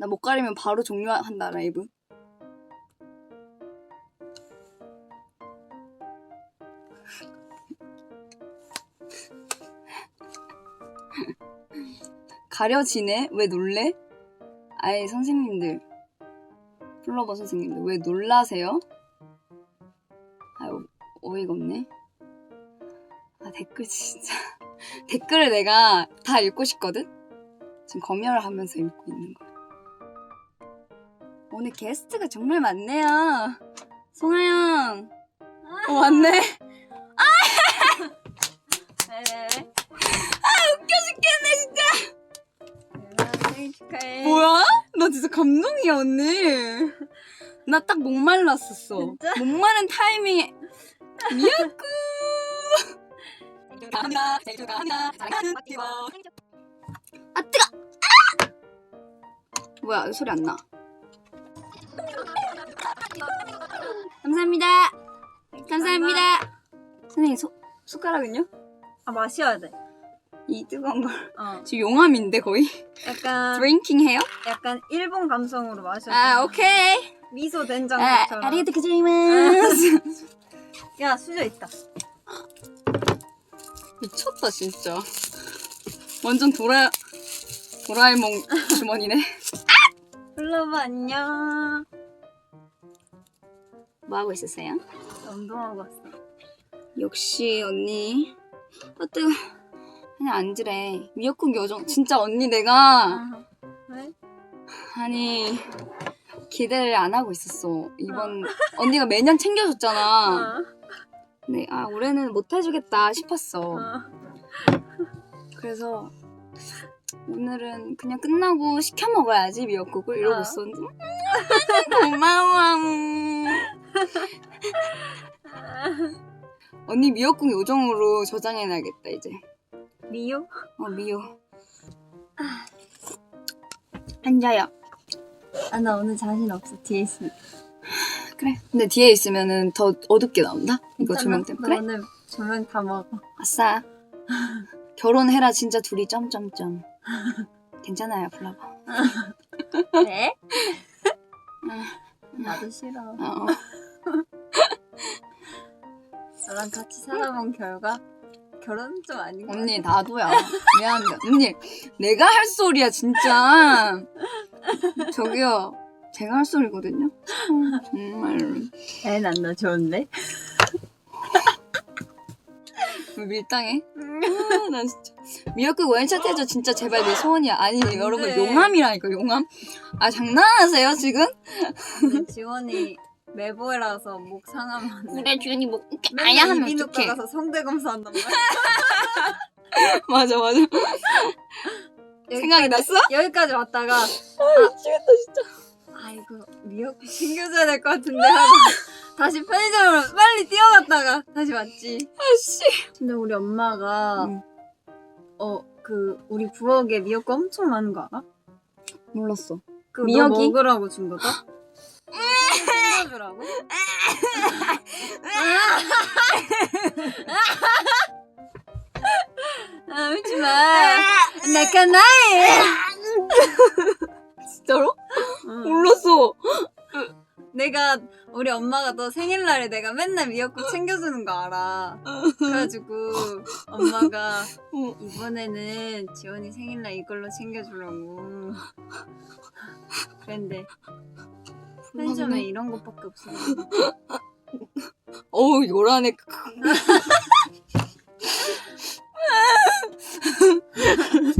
나 못 가리면 바로 종료한다 라이브. 가려지네? 왜 놀래? 아예 선생님들 플로버 선생님들 왜 놀라세요? 아유 어이가 없네 아 댓글 진짜 댓글을 내가 다 읽고 싶거든? 지금 검열을 하면서 읽고 있는 거야 오늘 게스트가 정말 많네요 송하영 어 왔네 네. 웃겨 죽겠네 진짜 생일 축하해. 뭐야? 나 진짜 감동이야 언니. 나 딱 목말랐었어. 진짜? 목마른 타이밍에 미역국. 축하합니다. 생일 축하합니다. 사랑하는 박티버. 아 뜨거. 아! 뭐야 소리 안 나. 감사합니다. 감사합니다. 선생님 소, 숟가락은요? 아 마셔야 돼. 이 뜨거운 걸 어. 지금 용암인데 거의 약간 드링킹 해요? 약간 일본 감성으로 마셔. 아 오케이. 미소 아, 된장처럼. 아리가토 고자이마스. 야 수저 있다. 미쳤다 진짜. 완전 도라 도라에몽 주머니네. 플러브 안녕. 뭐 하고 있었어요? 운동하고 왔어. 역시 언니. 아 뜨거. 그냥 앉으래. 미역국 요정 진짜 언니 내가 아, 왜? 아니 기대를 안 하고 있었어. 이번 언니가 매년 챙겨줬잖아. 어. 네, 아 올해는 못 해주겠다 싶었어. 어. 그래서 오늘은 그냥 끝나고 시켜 먹어야지 미역국을. 이러고 어. 있었는데 음, 고마워. 언니 미역국 요정으로 저장해놔야겠다 이제. 미요? 어 미요. 앉아요. 아 나 오늘 자신 없어. 뒤에 있으면. 그래. 근데 뒤에 있으면은 더 어둡게 나온다? 이거 조명 때문에. 나 그래? 오늘 조명 다 먹어. 아싸. 결혼해라 진짜 둘이 점점점 괜찮아요 플라버 네? 아, 나도 싫어. 어. 나랑 같이 살아본 결과 결혼은 좀 아닌 것 언니 나도야 미안한데 언니 내가 할 소리야 진짜 저기요 제가 할 소리거든요 어, 정말 같아. 애는 안나 좋은데? 왜 밀당해? 아, 나 진짜. 미역국 원샷 해줘. 진짜 제발 내 소원이야. 아니 안 여러분 돼. 용암이라니까 용암. 아 장난하세요 지금? 지원이 메보라서 목 상하면 그래 주연이 뭐 아야 맨날 하면 이비인후과 어떡해. 가서 성대 검사한단 말이야. 맞아 맞아. 생각이 났어? 여기까지 왔다가 아 미치겠다 진짜. 아이고 미역국 챙겨줘야 될 것 같은데 하고 다시 편의점으로 빨리 뛰어갔다가 다시 왔지. 아씨 근데 우리 엄마가 응. 어그 우리 부엌에 미역국 엄청 많은 거 알아? 몰랐어 그거 미역이? 너 먹으라고 준 거다? 챙겨주라고? 아, 울지 마. 내가 나이. 진짜로? 응. 몰랐어 내가 우리 엄마가 너 생일날에 내가 맨날 미역국 챙겨주는 거 알아. 그래가지고 엄마가 어. 이번에는 지원이 생일날 이걸로 챙겨주라고. 그런데 편의점에 이런 것밖에 없어. 어우 요란해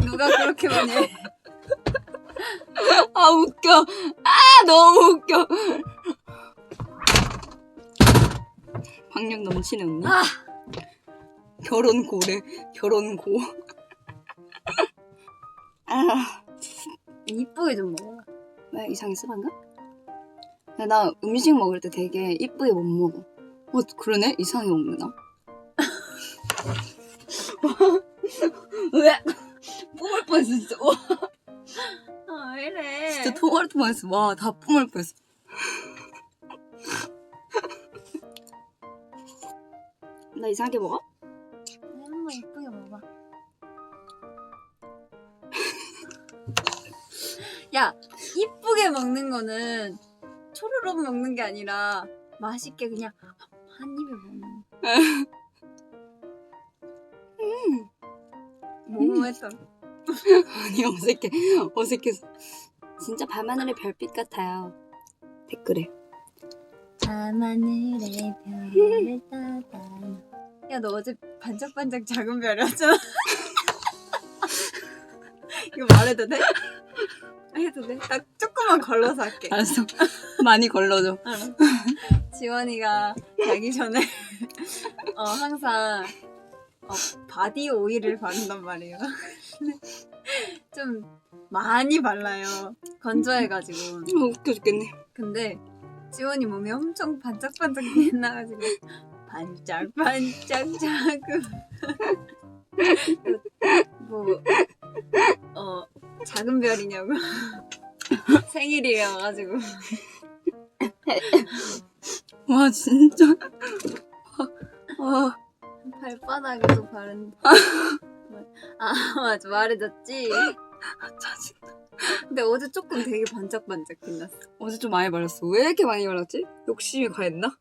누가 그렇게 많이 해? 아 웃겨 아 너무 웃겨 박력 넘치네 언니 아! 결혼고래 결혼고 아, 이쁘게 좀 먹어. 왜 이상했어 방금? 야, 나 음식 먹을 때 되게 이쁘게 못 먹어 어 그러네 이상하게 먹네 나 왜? 뿜을 뻔했어 진짜 와 아, 왜 이래? 진짜 토할 뻔했어 와 다 뿜을 뻔했어 나 이상하게 먹어? 한번 이쁘게 먹어. 야, 이쁘 예쁘게 먹는 거는 초르륵 먹는 게 아니라 맛있게 그냥 한 입에 먹는 거. 뭐했던 아니 어색해 어색해서 진짜 밤하늘의 별빛 같아요 댓글에 밤하늘의 별을 따다. 야, 너 어제 반짝반짝 작은 별이었잖아. 이거 말해도 돼? 해도 돼? 딱 조금만 걸러서 할게. 알았어 많이 걸러줘 알아. 지원이가 자기 전에 어, 항상 어, 바디 오일을 바른단 말이에요. 좀 많이 발라요. 건조해가지고. 아, 웃겨 죽겠네 근데 지원이 몸이 엄청 반짝반짝 빛나가지고 반짝반짝 작은 뭐어 작은 별이냐고. 생일이어가지고. 와 진짜. 와. 발바닥에도 바른. 아 맞아. 말해줬지? 짜증 근데 어제 조금 되게 반짝반짝 빛났어. 어제 좀 많이 발랐어. 왜 이렇게 많이 발랐지? 욕심이 과했나?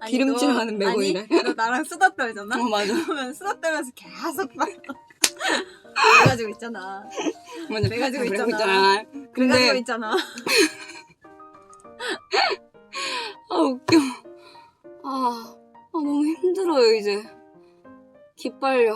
아니, 기름칠하는 너- 매고이래. 아니, 너 나랑 수다 떨잖아 어 맞아. 그러면 수다 떨면서 계속 발라 그래가지고 있잖아. 맞아 내가 지고 그러고 있잖아. 그래가지고 근데 있잖아. 아 웃겨. 아, 아 너무 힘들어요 이제. 기빨려